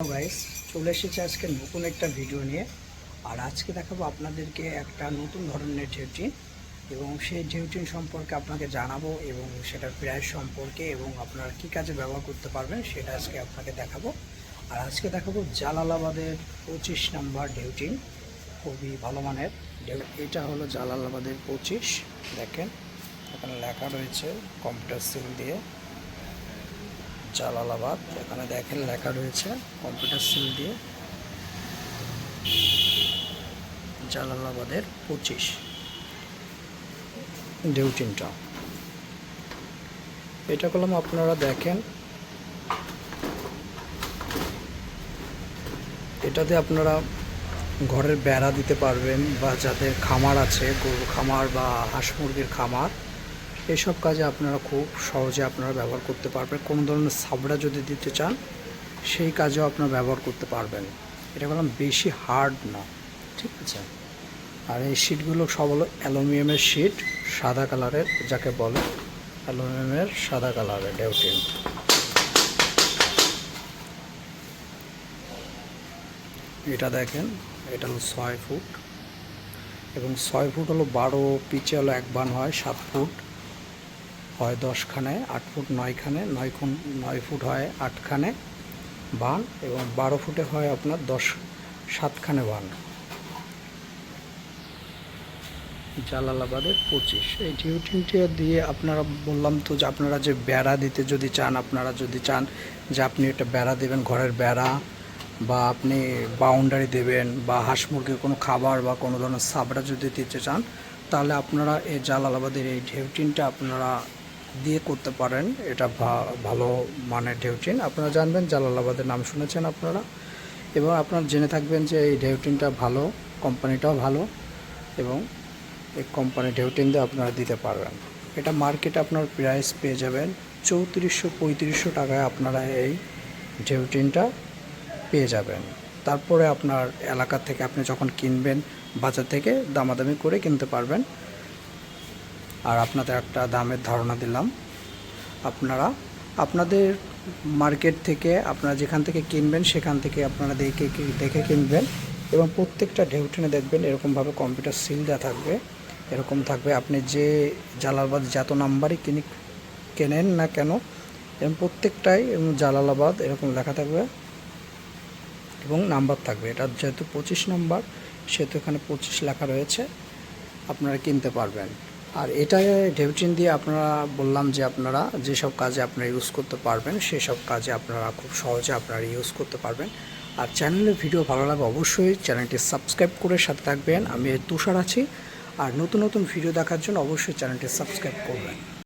Guys, চলে এসেছে আজকে নতুন একটা ভিডিও নিয়ে। আর আজকে দেখাবো আপনাদেরকে একটা নতুন ধরনের ঢেউটিন এবং সেই ঢেউটিন সম্পর্কে আপনাকে জানাব এবং সেটার প্রাইস সম্পর্কে এবং আপনারা কী কাজে ব্যবহার করতে পারবেন সেটা আজকে আপনাকে দেখাবো। আর আজকে দেখাবো জালালাবাদের পঁচিশ নাম্বার ঢেউটিন খুবই ভালো মানের। এটা হলো জালালাবাদের পঁচিশ, দেখেন, এখানে লেখা রয়েছে কম্পিউটার সিল দিয়ে। জালালাবাদ, এখানে দেখেন লেখা রয়েছে কম্পিউটার সিল দিয়ে। জালালাবাদের পঁচিশ ডিউটিনটা এটা কলম আপনারা দেখেন। এটাতে আপনারা ঘরের বেড়া দিতে পারবেন বা যাদের খামার আছে, গরুর খামার বা হাঁস মুরগির খামার। এসব কাজে আপনারা খুব সহজে আপনারা ব্যবহার করতে পারবেন। কোনো ধরনের সাবড়া যদি দিতে চান, সেই কাজেও আপনারা ব্যবহার করতে পারবেন। এটা বললাম বেশি হার্ড না, ঠিক আছে? আর এই শিটগুলো সব হলো অ্যালুমিনিয়ামের শিট সাদা কালারের, যাকে বলে অ্যালুমিনিয়ামের সাদা কালারের ডেউটিন। এটা দেখেন, এটা হলো ছয় ফুট। এবং ছয় ফুট হলো বারো, পিচে হলো এক বান হয়, সাত ফুট। হয় দশখানে, আট ফুট নয়খানে, নয় খুন, নয় ফুট হয় আটখানে বান এবং বারো ফুটে হয় আপনার দশ সাতখানে বান। জালালাবাদের পঁচিশ। এই ডিউটিনটা দিয়ে আপনারা বললাম তো যে আপনারা যে বেড়া দিতে যদি চান, আপনারা যদি চান যে আপনি একটা বেড়া দেবেন, ঘরের বেড়া বা আপনি বাউন্ডারি দেবেন বা হাঁস মুরগির কোনো খাবার বা কোনো ধরনের সাবড়া যদি দিতে চান, তাহলে আপনারা এই জালালাবাদের এই ঢেউটিনটা আপনারা দিয়ে করতে পারেন, এটা ভালো মানের ঢেউটিন। আপনারা জানবেন জালালাবাদের নাম শুনেছেন আপনারা। এবং আপনারা জেনে থাকবেন যে এই ঢেউটিনটা ভালো, কোম্পানিটাও ভালো, এবং এই কোম্পানি ঢেউটিন দিয়ে আপনারা দিতে পারবেন। এটা মার্কেটে আপনার প্রাইস পেয়ে যাবেন চৌত্রিশশো পঁয়ত্রিশশো টাকায় আপনারা এই ঢেউটিনটা পেয়ে যাবেন। তারপরে আপনার এলাকা থেকে আপনি যখন কিনবেন, বাজার থেকে দামাদামি করে কিনতে পারবেন। আর আপনাদের একটা দামের ধারণা দিলাম। আপনারা, আপনাদের মার্কেট থেকে আপনারা যেখান থেকে কিনবেন, সেখান থেকে আপনারা দেখে দেখে কিনবেন এবং প্রত্যেকটা ঢেউটিনে দেখবেন এরকমভাবে কম্পিউটার সিল দেওয়া থাকবে। এরকম থাকবে আপনি যে জালালাবাদ যত নাম্বারই কিনি, কেনেন না কেন এবং প্রত্যেকটাই জালালাবাদ এরকম লেখা থাকবে এবং নাম্বার থাকবে। এটা যেহেতু পঁচিশ নাম্বার, সেহেতু এখানে পঁচিশ লেখা রয়েছে, আপনারা কিনতে পারবেন। আর এটা ডেভিটিন দিয়ে আপনারা বললাম যে আপনারা যেসব কাজে আপনারা ইউজ করতে পারবেন, সেসব কাজে আপনারা খুব সহজে আপনারা ইউজ করতে পারবেন। আর চ্যানেলের ভিডিও ভালো লাগে অবশ্যই চ্যানেলটি সাবস্ক্রাইব করে সাথে থাকবেন। আমি তুষার আছি। আর নতুন নতুন ভিডিও দেখার জন্য অবশ্যই চ্যানেলটি সাবস্ক্রাইব করবেন।